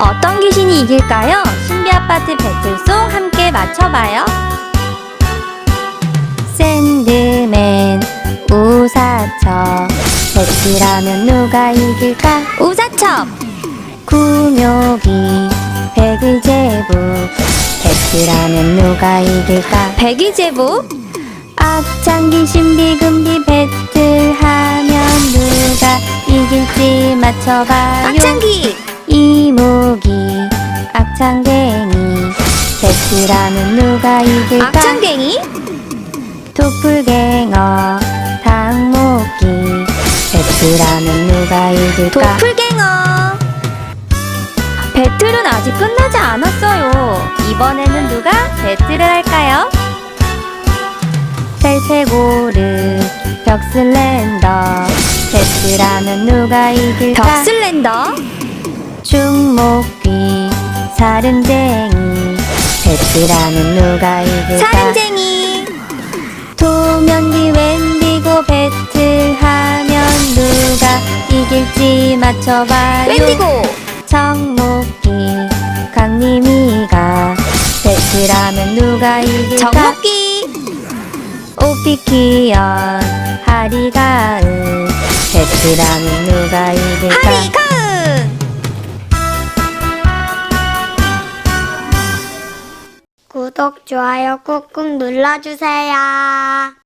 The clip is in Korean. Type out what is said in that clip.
어떤 귀신이 이길까요? 신비 아파트 배틀송 함께 맞춰봐요. 샌드맨 우사첩 배틀하면 누가 이길까? 우사첩 구묘기 백의제복 배틀하면 누가 이길까? 백의제복 악창기 신비금비 배틀하면 누가 이길지 맞춰봐요 악창기 이모기 악창갱이 배틀하면 누가 이길까? 악창갱이 도플갱어 닭목기 배틀하면 누가 이길까? 도플갱어 배틀은 아직 끝나지 않았어요. 이번에는 누가 배틀을 할까요? 셀세고르 벽슬랜더 배틀하면 누가 이길까? 벽슬랜더 중목귀 사른쟁이. 배틀하면 누가 이길까? 사른쟁이. 도면기 웬디고 배틀하면 누가 이길지 맞춰봐요. 웬디고? 정목기 강림이가 배틀하면 누가 이길까? 정목기. 오피키언 하리가은 배틀하면 누가 이길까? 하리가 구독, 좋아요 꾹꾹 눌러주세요.